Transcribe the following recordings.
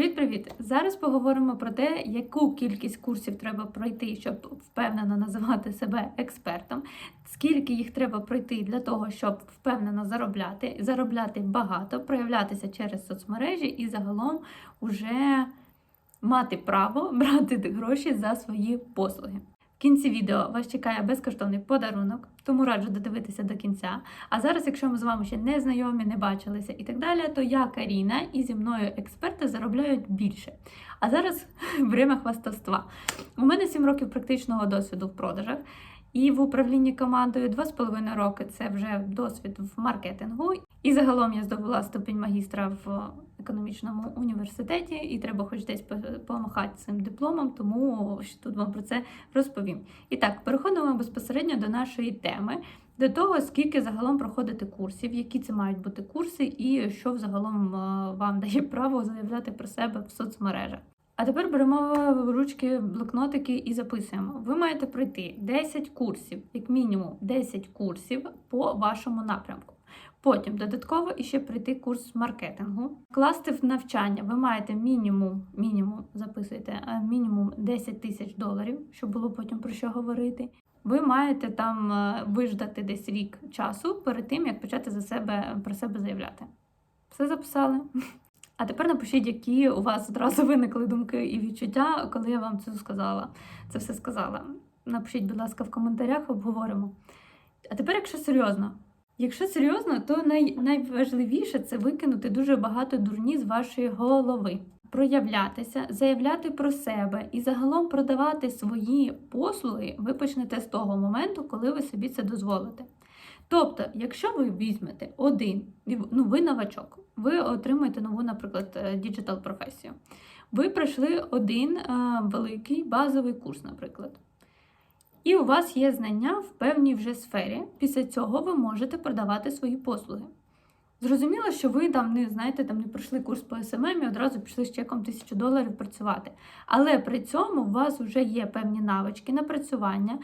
Привіт-привіт! Зараз поговоримо про те, яку кількість курсів треба пройти, щоб впевнено називати себе експертом, скільки їх треба пройти для того, щоб впевнено заробляти, заробляти багато, проявлятися через соцмережі і загалом уже мати право брати гроші за свої послуги. Кінці відео вас чекає безкоштовний подарунок, тому раджу додивитися до кінця. А зараз, якщо ми з вами ще не знайомі, не бачилися і так далі, то я Каріна і зі мною експерти заробляють більше. А зараз время хвастовства. У мене 7 років практичного досвіду в продажах. І в управлінні командою 2,5 роки це вже досвід в маркетингу. І загалом я здобула ступінь магістра в економічному університеті, і треба хоч десь по- помахати цим дипломом, тому ще тут вам про це розповім. І так, переходимо безпосередньо до нашої теми, до того, скільки загалом проходити курсів, які це мають бути курси, і що взагалом е, вам дає право заявляти про себе в соцмережах. А тепер беремо ручки блокнотики і записуємо. Ви маєте пройти 10 курсів, як мінімум 10 курсів по вашому напрямку. Потім додатково іще пройти курс маркетингу. Класти в навчання ви маєте мінімум, мінімум записуйте, а мінімум 10 тисяч доларів, щоб було потім про що говорити. Ви маєте там е, виждати десь рік часу перед тим, як почати за себе про себе заявляти. Все записали? А тепер напишіть, які у вас одразу виникли думки і відчуття, коли я вам це сказала. Це все сказала. Напишіть, будь ласка, в коментарях, обговоримо. А тепер, якщо серйозно, якщо серйозно, то най, найважливіше це викинути дуже багато дурні з вашої голови. Проявлятися, заявляти про себе і загалом продавати свої послуги ви почнете з того моменту, коли ви собі це дозволите. Тобто, якщо ви візьмете один, ну ви новачок, ви отримаєте нову, наприклад, діджитал професію. Ви пройшли один е, великий базовий курс, наприклад. І у вас є знання в певній вже сфері. Після цього ви можете продавати свої послуги. Зрозуміло, що ви там не знаєте, там не пройшли курс по СММ і одразу пішли з чеком 1000 доларів працювати. Але при цьому у вас вже є певні навички напрацювання,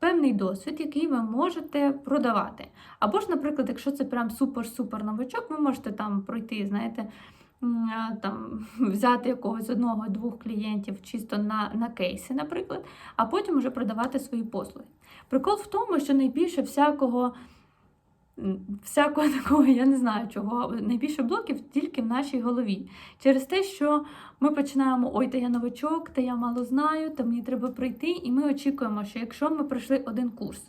певний досвід, який ви можете продавати. Або ж, наприклад, якщо це прям супер-супер новачок, ви можете там пройти, знаєте, там взяти якогось одного-двох клієнтів чисто на, на кейси, наприклад, а потім вже продавати свої послуги. Прикол в тому, що найбільше всякого. Всякого такого, я не знаю чого, найбільше блоків тільки в нашій голові. Через те, що ми починаємо ой, та я новачок, та я мало знаю, та мені треба прийти, і ми очікуємо, що якщо ми пройшли один курс,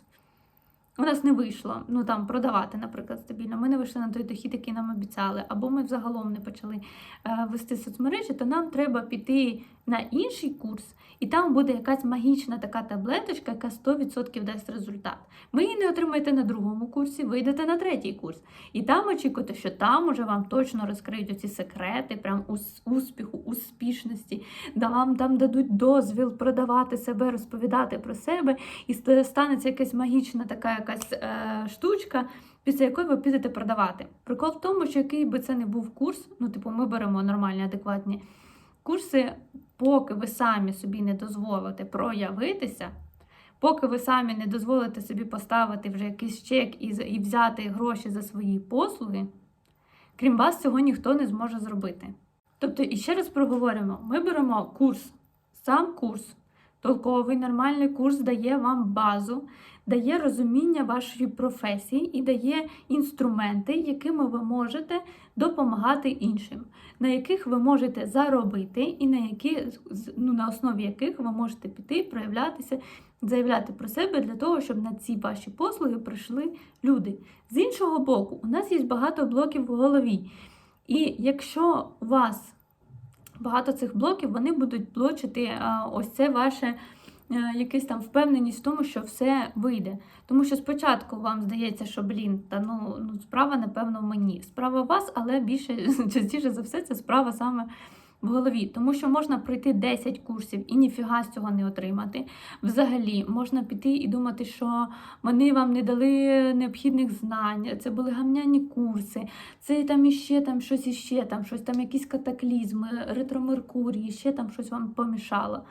у нас не вийшло ну там продавати, наприклад, стабільно. Ми не вийшли на той дохід, який нам обіцяли, або ми взагалом не почали е, вести соцмережі, то нам треба піти на інший курс, і там буде якась магічна така таблеточка, яка 100% дасть результат. Ви її не отримаєте на другому курсі, ви йдете на третій курс. І там очікуєте, що там уже вам точно розкриють оці секрети, прям успіху, успішності, да вам там дадуть дозвіл продавати себе, розповідати про себе, і станеться якась магічна така якась е, штучка, після якої ви підете продавати. Прикол в тому, що який би це не був курс, ну, типу, ми беремо нормальні, адекватні курси, поки ви самі собі не дозволите проявитися. Поки ви самі не дозволите собі поставити вже якийсь чек і, і взяти гроші за свої послуги, крім вас, цього ніхто не зможе зробити. Тобто, і ще раз проговоримо: ми беремо курс, сам курс, толковий, нормальний курс дає вам базу, дає розуміння вашої професії і дає інструменти, якими ви можете допомагати іншим, на яких ви можете заробити, і на які ну, на основі яких ви можете піти, проявлятися, заявляти про себе для того, щоб на ці ваші послуги прийшли люди. З іншого боку, у нас є багато блоків в голові. І якщо у вас багато цих блоків, вони будуть блочити ось це ваше якась там впевненість в тому, що все вийде. Тому що спочатку вам здається, що блін, та ну, ну справа, напевно, в мені. Справа в вас, але більше частіше за все це справа саме в голові. Тому що можна пройти 10 курсів і ніфіга з цього не отримати. Взагалі, можна піти і думати, що вони вам не дали необхідних знань, це були гамняні курси, це там іще там щось іще, там щось там якісь катаклізми, ретро-меркурій, ще там щось вам помішало.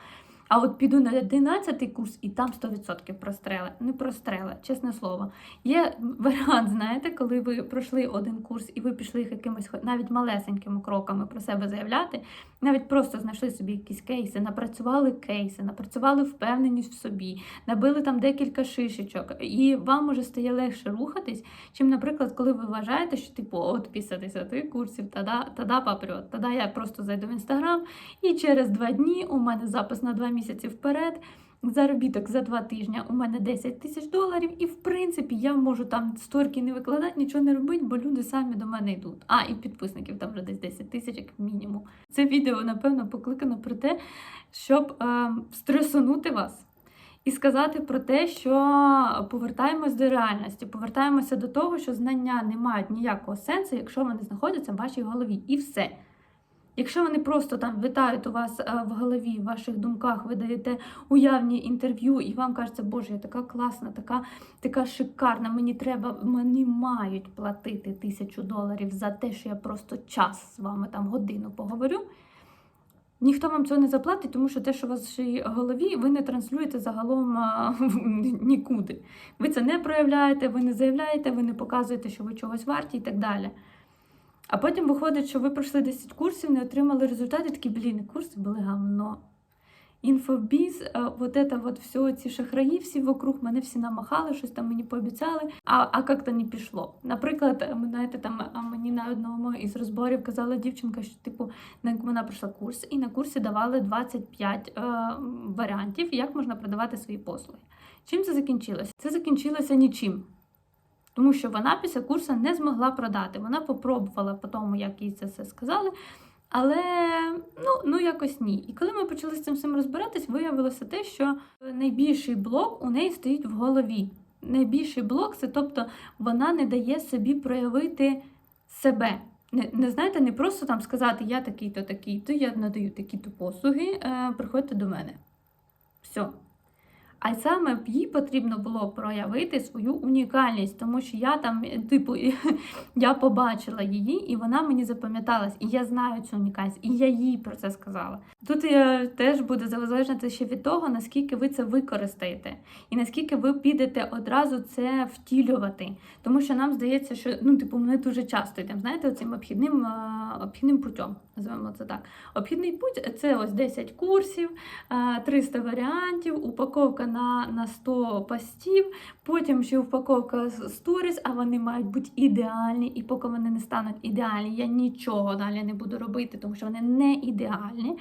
А от піду на 11 курс і там 100% прострели. Не прострели, чесне слово. Є варіант, знаєте, коли ви пройшли один курс і ви пішли якимось навіть малесенькими кроками про себе заявляти, Навіть просто знайшли собі якісь кейси, напрацювали кейси, напрацювали впевненість в собі, набили там декілька шишечок, і вам уже стає легше рухатись, чим, наприклад, коли ви вважаєте, що типу, от після 10 курсів, тада, тада папріот, тада я просто зайду в інстаграм, і через два дні у мене запис на два місяці вперед. Заробіток за два тижні у мене 10 тисяч доларів, і в принципі я можу там сторки не викладати, нічого не робити, бо люди самі до мене йдуть. А, і підписників там вже десь 10 тисяч, як мінімум. Це відео, напевно, покликано про те, щоб е, стресонути вас. І сказати про те, що повертаємось до реальності, повертаємося до того, що знання не мають ніякого сенсу, якщо вони знаходяться в вашій голові. І все. Якщо вони просто там витають у вас е, в голові, в ваших думках, ви даєте уявні інтерв'ю, і вам кажеться, Боже, я така класна, така, така шикарна, мені треба, мені мають платити тисячу доларів за те, що я просто час з вами там годину поговорю. Ніхто вам цього не заплатить, тому що те, що у вас вашій голові, ви не транслюєте загалом а, нікуди. Ви це не проявляєте, ви не заявляєте, ви не показуєте, що ви чогось варті і так далі. А потім виходить, що ви пройшли 10 курсів, не отримали результати, такі, блін, курси були гавно. Інфобіз, е, вот это вот все, ці шахраї всі вокруг, мене всі намахали, щось там мені пообіцяли, а а як-то не пішло. Наприклад, знаєте, там мені на одному із розборів казала дівчинка, що типу на- вона пройшла курс, і на курсі давали 25 е, варіантів, як можна продавати свої послуги. Чим це закінчилося? Це закінчилося нічим. Тому що вона після курсу не змогла продати. Вона попробувала по тому, як їй це все сказали. Але ну, ну якось ні. І коли ми почали з цим всім розбиратись, виявилося те, що найбільший блок у неї стоїть в голові. Найбільший блок це тобто вона не дає собі проявити себе. Не, не знаєте, не просто там сказати я такий-то, такий-то, я надаю такі-то послуги, е, приходьте до мене. Все. А саме їй потрібно було проявити свою унікальність, тому що я там, типу, я побачила її, і вона мені запам'яталась, і я знаю цю унікальність, і я їй про це сказала. Тут я теж буде залежати ще від того, наскільки ви це використаєте, і наскільки ви підете одразу це втілювати. Тому що нам здається, що ну, типу, ми дуже часто йдемо, знаєте, цим обхідним, обхідним путем, називаємо це так. Обхідний путь це ось 10 курсів, 300 варіантів, упаковка на, на 100 постів, потім ще упаковка сторіс, а вони мають бути ідеальні. І поки вони не стануть ідеальні, я нічого далі не буду робити, тому що вони не ідеальні.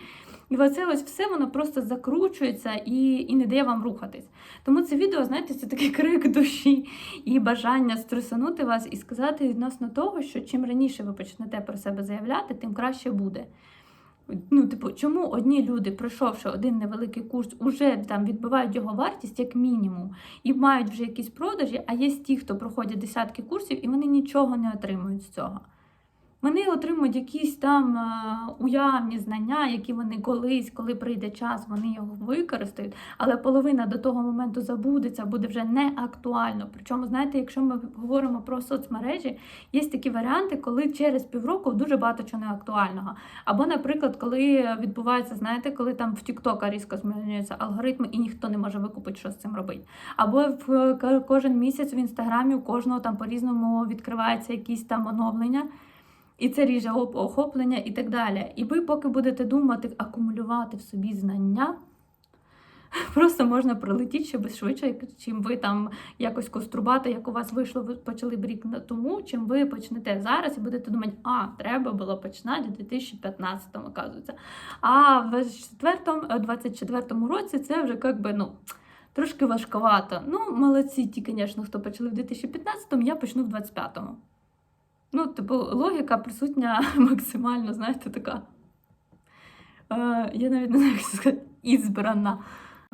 І оце ось все воно просто закручується і, і не дає вам рухатись. Тому це відео, знаєте, це такий крик душі і бажання стресанути вас і сказати відносно того, що чим раніше ви почнете про себе заявляти, тим краще буде. Ну, типу, чому одні люди, пройшовши один невеликий курс, уже там відбивають його вартість як мінімум і мають вже якісь продажі, а є ті, хто проходять десятки курсів, і вони нічого не отримують з цього. Вони отримують якісь там е, уявні знання, які вони колись, коли прийде час, вони його використають, але половина до того моменту забудеться, буде вже не актуально. Причому, знаєте, якщо ми говоримо про соцмережі, є такі варіанти, коли через півроку дуже багато чого не актуального. Або, наприклад, коли відбувається, знаєте, коли там в Тіктока різко змінюються алгоритми, і ніхто не може викупити, що з цим робити. Або в кожен місяць в інстаграмі у кожного там по-різному відкривається якісь там оновлення. І це ріже охоплення і так далі. І ви, поки будете думати, акумулювати в собі знання, просто можна пролетіти ще швидше, чим ви там якось кострубати, як у вас вийшло, ви почали б рік тому, чим ви почнете зараз і будете думати, а, треба було починати у 2015-му, оказується. А в 24-му році це вже як би, ну. Трошки важковато. Ну, молодці, ті, звісно, хто почали в 2015-му, я почну в 25-му. Ну, типу, логіка присутня максимально, знаєте, така. Е, я навіть не знаю, як це сказати, ізбрана.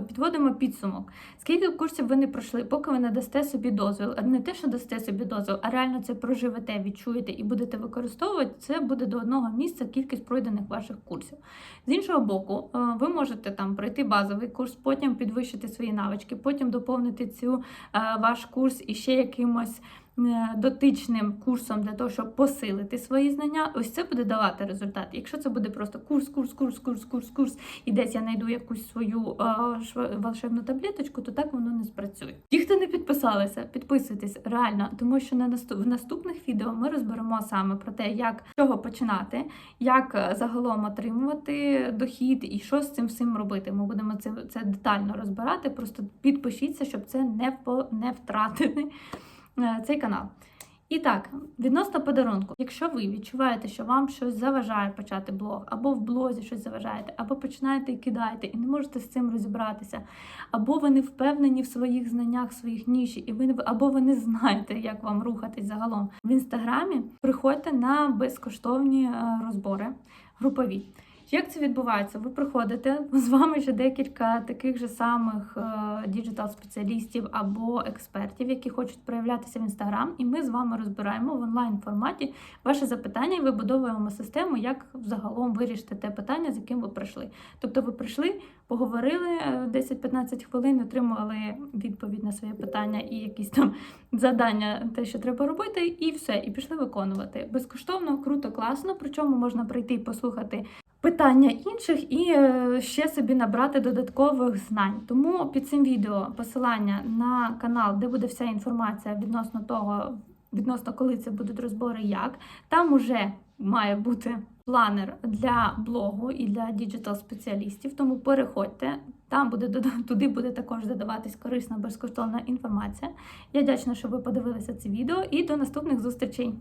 Підводимо підсумок. Скільки курсів ви не пройшли, поки ви не дасте собі дозвіл, а не те, що дасте собі дозвіл, а реально це проживете, відчуєте і будете використовувати, це буде до одного місця кількість пройдених ваших курсів. З іншого боку, е, ви можете там пройти базовий курс, потім підвищити свої навички, потім доповнити цю е, ваш курс іще якимось е, дотичним курсом для того, щоб посилити свої знання, ось це буде давати результат. Якщо це буде просто курс, курс, курс, курс, курс, курс, і десь я знайду якусь свою е, волшебну таблеточку, то так воно не спрацює. Ті, хто не підписалися, підписуйтесь реально, тому що на наступ- в наступних відео ми розберемо саме про те, як з чого починати, як е, загалом отримувати дохід і що з цим всім робити. Ми будемо це, це детально розбирати. Просто підпишіться, щоб це не, впо- не втратити е, цей канал. І так, відносно подарунку, якщо ви відчуваєте, що вам щось заважає почати блог, або в блозі щось заважаєте, або починаєте і кидаєте, і не можете з цим розібратися, або ви не впевнені в своїх знаннях, в своїх ніші, і ви або ви не знаєте, як вам рухатись загалом в інстаграмі, приходьте на безкоштовні е, розбори групові. Як це відбувається? Ви приходите з вами ще декілька таких же самих діджитал-спеціалістів або експертів, які хочуть проявлятися в інстаграм, і ми з вами розбираємо в онлайн форматі ваше запитання і вибудовуємо систему, як загалом вирішити те питання, з яким ви прийшли. Тобто, ви прийшли, поговорили е, 10-15 хвилин, отримували відповідь на своє питання і якісь там завдання, те, що треба робити, і все, і пішли виконувати. Безкоштовно, круто, класно. Причому можна прийти і послухати питання інших і е, ще собі набрати додаткових знань. Тому під цим відео посилання на канал, де буде вся інформація відносно того, відносно коли це будуть розбори, як там уже має бути планер для блогу і для діджитал-спеціалістів. Тому переходьте. Там буде туди буде також додаватись корисна безкоштовна інформація. Я дячна, що ви подивилися це відео, і до наступних зустрічей.